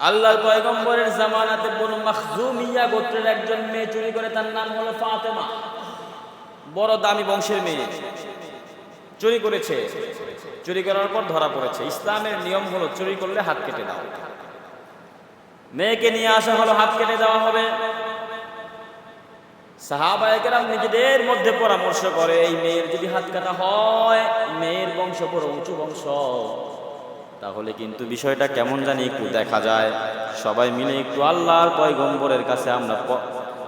আল্লাহর পয়গম্বরের জামানাতে বনু মাখজুমিয়া গোত্রের একজন মেয়ে চুরি করে, তার নাম হলো ফাতেমা। বড় দামি বংশের মেয়ে। চুরি করেছে। চুরি করার পর ধরা পড়েছে। ইসলামের নিয়ম হলো চুরি করলে হাত কেটে দাও। মেয়েকে নিয়ে আসা হলো, হাত কেটে দেওয়া হবে। সাহাবায়কেরাম নিজেদের মধ্যে পরামর্শ করে, এই মেয়ের যদি হাত কাটা হয়, মেয়ের বংশ বড়, উঁচু বংশ। তাহলে কিন্তু বিষয়টা কেমন জানি একটু দেখা যায়। সবাই মিলে একটু আল্লাহর পয়গম্বরের কাছে আমরা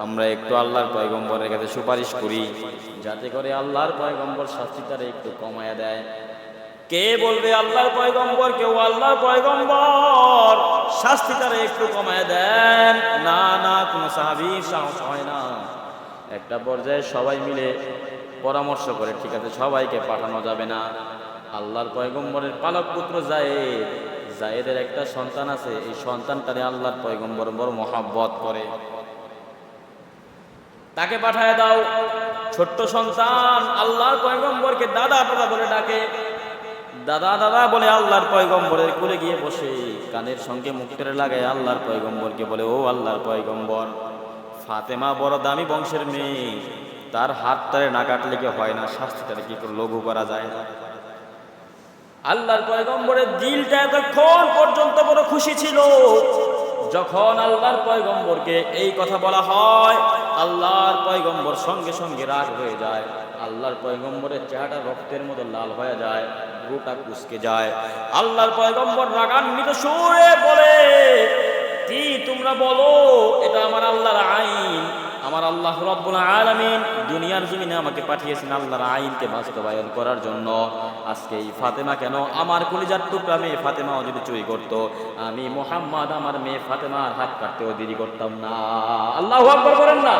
আমরা একটু আল্লাহর পয়গম্বরের কাছে সুপারিশ করি, যাতে করে আল্লাহর পয়গম্বর শাস্তিটারে একটু কমায়া দেয়। কে বলবে আল্লাহর পয়গম্বর, কেউ আল্লাহর পয়গম্বর শাস্তিটারে একটু কমায় দেন? না না, কোনো সাহাবীর সাহস হয় না। একটা পর্যায়ে সবাই মিলে পরামর্শ করে, ঠিক আছে, সবাইকে পাঠানো যাবে না। আল্লাহর পয়গম্বরের পালক পুত্র জায়েদ। জায়েদের একটা সন্তান আছে, এই সন্তানটারে আল্লাহর পয়গম্বর বড় মহাব্বত করে। তাকে পাঠায় দাও। ছোট্ট সন্তান আল্লাহর পয়গম্বরকে দাদা দাদা বলে ডাকে। দাদা দাদা বলে আল্লাহর পয়গম্বরের কোলে গিয়ে বসে। কানের সঙ্গে মুখের লাগায় আল্লাহর পয়গম্বরকে বলে, ও আল্লাহর পয়গম্বর, ফাতেমা বড় দামি বংশের মেয়ে। তার হাত তারে না কাটলে কি হয় না? শাস্তি শাস্তিটারে কি লঘু করা যায়? না আল্লাহর পয়গম্বরের দিলটা এতক্ষণ পর্যন্ত বড় খুশি ছিল। যখন আল্লাহর পয়গম্বরকে এই কথা বলা হয়, আল্লাহর পয়গম্বর সঙ্গে সঙ্গে রাগ হয়ে যায়। আল্লাহর পয়গম্বরের চেহারা রক্তের মতো লাল হয়ে যায় রুটা কুচকে যায়। আল্লাহর পয়গম্বর রাগান্বিত সুরে বলে, কি তোমরা বলো, এটা আমার আল্লাহর আইন। আমার আল্লাহ রব্বুল আলমিন দুনিয়ার জমিনে আমাকে পাঠিয়েছেন আল্লাহর আইনকে বাস্তবায়ন করার জন্য। আজকে এই ফাতেমা কেন? আমার কলিজার টুকরা মেয়ে ফাতেমাও যদি চুরি করত, আমি মোহাম্মদ আমার মেয়ে ফাতেমার হাত কাটতেও দেরি করতাম না। আল্লাহ আকবর করেন না।